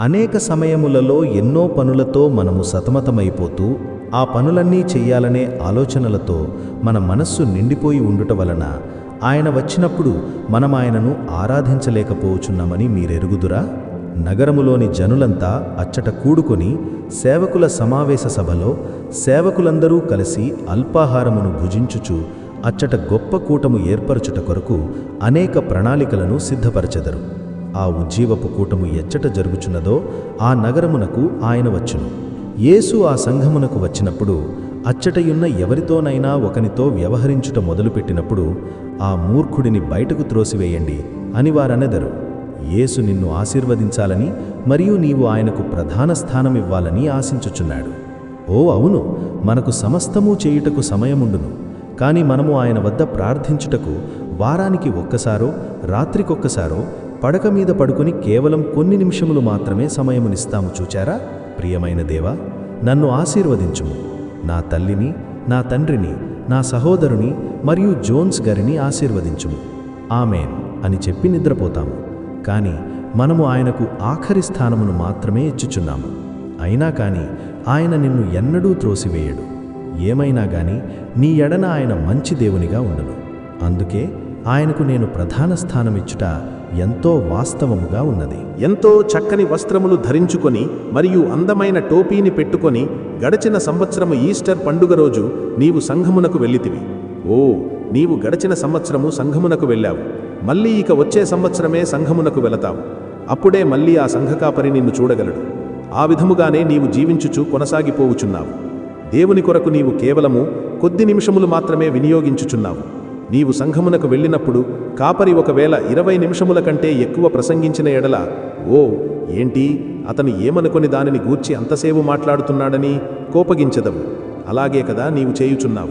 అనేక సమయములలో ఎన్నో పనులతో మనము సతమతమైపోతూ ఆ పనులన్నీ చెయ్యాలనే ఆలోచనలతో మన మనస్సు నిండిపోయి ఉండుట వలన ఆయన వచ్చినప్పుడు మనం ఆయనను ఆరాధించలేకపోవచ్చున్నామని మీరెరుగుదురా? నగరములోని జనులంతా అచ్చట కూడుకొని సేవకుల సమావేశ సభలో సేవకులందరూ కలిసి అల్పాహారమును భుజించుచు అచ్చట గొప్ప కూటము ఏర్పరచుట కొరకు అనేక ప్రణాళికలను సిద్ధపరచెదరు. ఆ ఉజ్జీవపు కూటము ఎచ్చట జరుగుచున్నదో ఆ నగరమునకు ఆయన వచ్చును. యేసు ఆ సంఘమునకు వచ్చినప్పుడు అచ్చటయున్న ఎవరితోనైనా ఒకనితో వ్యవహరించుట మొదలుపెట్టినప్పుడు ఆ మూర్ఖుడిని బయటకు త్రోసివేయండి అని వారనెదరు. యేసు నిన్ను ఆశీర్వదించాలని మరియు నీవు ఆయనకు ప్రధాన స్థానమివ్వాలని ఆశించుచున్నాడు. ఓ అవును మనకు సమస్తము చేయుటకు సమయముండును. కాని మనము ఆయన వద్ద ప్రార్థించుటకు వారానికి ఒక్కసారో రాత్రికొక్కసారో పడక మీద పడుకుని కేవలం కొన్ని నిమిషములు మాత్రమే సమయమునిస్తాము చూచారా? ప్రియమైన దేవా నన్ను ఆశీర్వదించుము. నా తల్లిని నా తండ్రిని నా సహోదరుని మరియు జోన్స్ గారిని ఆశీర్వదించుము. ఆమెన్ అని చెప్పి నిద్రపోతాము. కానీ మనము ఆయనకు ఆఖరి స్థానమును మాత్రమే ఇచ్చుచున్నాము. అయినా కాని ఆయన నిన్ను ఎన్నడూ త్రోసివేయడు. ఏమైనా గాని నీ ఎడన ఆయన మంచి దేవునిగా ఉండను. అందుకే ఆయనకు నేను ప్రధాన స్థానం ఇచ్చుట ఎంతో వాస్తవముగా ఉన్నది. ఎంతో చక్కని వస్త్రములు ధరించుకొని మరియు అందమైన టోపీని పెట్టుకొని గడచిన సంవత్సరము ఈస్టర్ పండుగ రోజు నీవు సంఘమునకు వెళ్ళితివి. ఓ నీవు గడచిన సంవత్సరము సంఘమునకు వెళ్ళావు. మళ్ళీ ఇక వచ్చే సంవత్సరమే సంఘమునకు వెళతావు. అప్పుడే మళ్ళీ ఆ సంఘకాపరి నిన్ను చూడగలడు. ఆ విధముగానే నీవు జీవించుచు కొనసాగిపోవుచున్నావు. దేవుని కొరకు నీవు కేవలము కొద్ది నిమిషములు మాత్రమే వినియోగించుచున్నావు. నీవు సంఘమునకు వెళ్ళినప్పుడు కాపరి ఒకవేళ ఇరవై నిమిషముల కంటే ఎక్కువ ప్రసంగించిన ఎడల ఓ ఏంటి? అతను ఏమనుకొని దానిని గూర్చి అంతసేపు మాట్లాడుతున్నాడని కోపగించదవు. అలాగే కదా నీవు చేయుచున్నావు.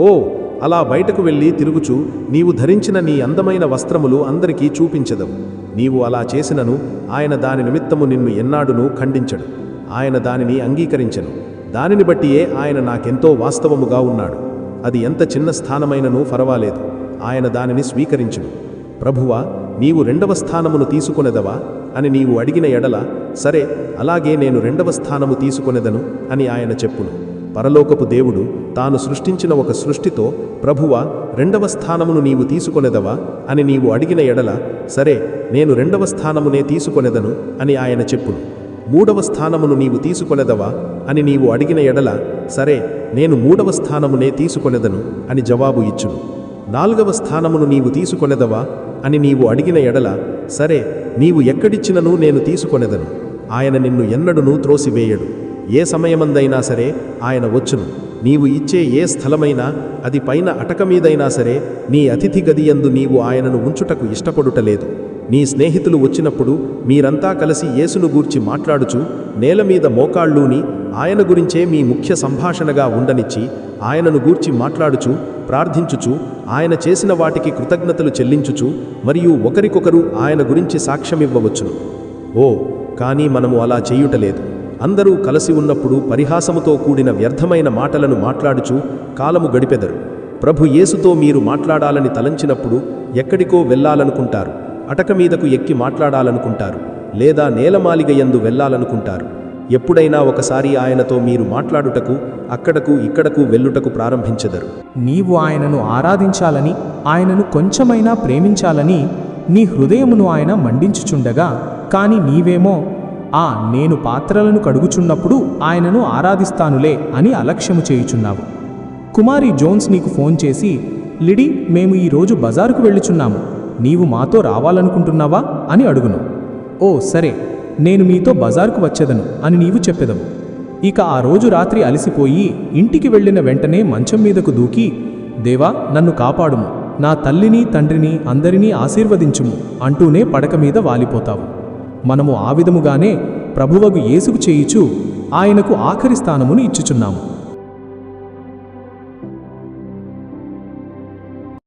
ఓ అలా బయటకు వెళ్ళి తిరుగుచు నీవు ధరించిన నీ అందమైన వస్త్రములు అందరికీ చూపించదవు. నీవు అలా చేసినను ఆయన దాని నిమిత్తము నిన్ను ఎన్నాడునూ ఖండించడు. ఆయన దానిని అంగీకరించను. దానిని బట్టియే ఆయన నాకెంతో వాస్తవముగా ఉన్నాడు. అది ఎంత చిన్న స్థానమైననూ పర్వాలేదు ఆయన దానిని స్వీకరించును ప్రభువా నీవు రెండవ స్థానమును తీసుకొనెదవా? అని నీవు అడిగిన ఎడల సరే అలాగే నేను రెండవ స్థానము తీసుకొనెదను అని ఆయన చెప్పును. పరలోకపు దేవుడు తాను సృష్టించిన ఒక సృష్టితో ప్రభువ రెండవ స్థానమును నీవు తీసుకొనెదవా? అని నీవు అడిగిన ఎడల సరే నేను రెండవ స్థానమునే తీసుకొనెదను అని ఆయన చెప్పును. మూడవ స్థానమును నీవు తీసుకొలెదవా అని నీవు అడిగిన ఎడల సరే నేను మూడవ స్థానమునే తీసుకొనెదను అని జవాబు ఇచ్చును. నాలుగవ స్థానమును నీవు తీసుకొలెదవా అని నీవు అడిగిన ఎడల సరే నీవు ఎక్కడిచ్చినను నేను తీసుకొనెదను. ఆయన నిన్ను ఎన్నడునూ త్రోసివేయడు. ఏ సమయమందైనా సరే ఆయన వచ్చును. నీవు ఇచ్చే ఏ స్థలమైనా అది పైన అటక మీదైనా సరే నీ అతిథి గదియందు నీవు ఆయనను ఉంచుటకు ఇష్టపడుటలేదు. నీ స్నేహితులు వచ్చినప్పుడు మీరంతా కలిసి యేసును గూర్చి మాట్లాడుచు నేల మీద మోకాళ్ళూని ఆయన గురించే మీ ముఖ్య సంభాషణగా ఉండనిచ్చి ఆయనను గూర్చి మాట్లాడుచు ప్రార్థించుచు ఆయన చేసిన వాటికి కృతజ్ఞతలు చెల్లించుచు మరియు ఒకరికొకరు ఆయన గురించి సాక్ష్యమివ్వవచ్చును. ఓ కానీ మనము అలా చేయుటలేదు అందరూ కలిసి ఉన్నప్పుడు పరిహాసముతో కూడిన వ్యర్థమైన మాటలను మాట్లాడుచు కాలము గడిపెదరు. ప్రభు యేసుతో మీరు మాట్లాడాలని తలంచినప్పుడు ఎక్కడికో వెళ్ళాలనుకుంటారు. అటక మీదకు ఎక్కి మాట్లాడాలనుకుంటారు లేదా నేలమాలిగయందు వెళ్ళాలనుకుంటారు. ఎప్పుడైనా ఒకసారి ఆయనతో మీరు మాట్లాడుటకు అక్కడకు ఇక్కడకు వెళ్ళుటకు ప్రారంభించెదరు. నీవు ఆయనను ఆరాధించాలని ఆయనను కొంచెమైనా ప్రేమించాలని నీ హృదయమును ఆయన మండించుచుండగా కాని నీవేమో ఆ నేను పాత్రలను కడుగుచున్నప్పుడు ఆయనను ఆరాధిస్తానులే అని అలక్ష్యము చేయుచున్నావు. కుమారి జోన్స్ నీకు ఫోన్ చేసి లిడి మేము ఈరోజు బజారుకు వెళ్ళుచున్నాము. నీవు మాతో రావాలనుకుంటున్నావా అని అడుగును. ఓ సరే నేను మీతో బజార్కు వచ్చేదను అని నీవు చెప్పెదవు. ఇక ఆ రోజు రాత్రి అలసిపోయి ఇంటికి వెళ్ళిన వెంటనే మంచం మీదకు దూకి దేవా నన్ను కాపాడుము. నా తల్లిని తండ్రిని అందరినీ ఆశీర్వదించుము అంటూనే పడక మీద వాలిపోతావు. మనము ఆ విధముగానే ప్రభువగు ఏసుకు చేయిచు ఆయనకు ఆఖరి స్థానమును ఇచ్చుచున్నాము.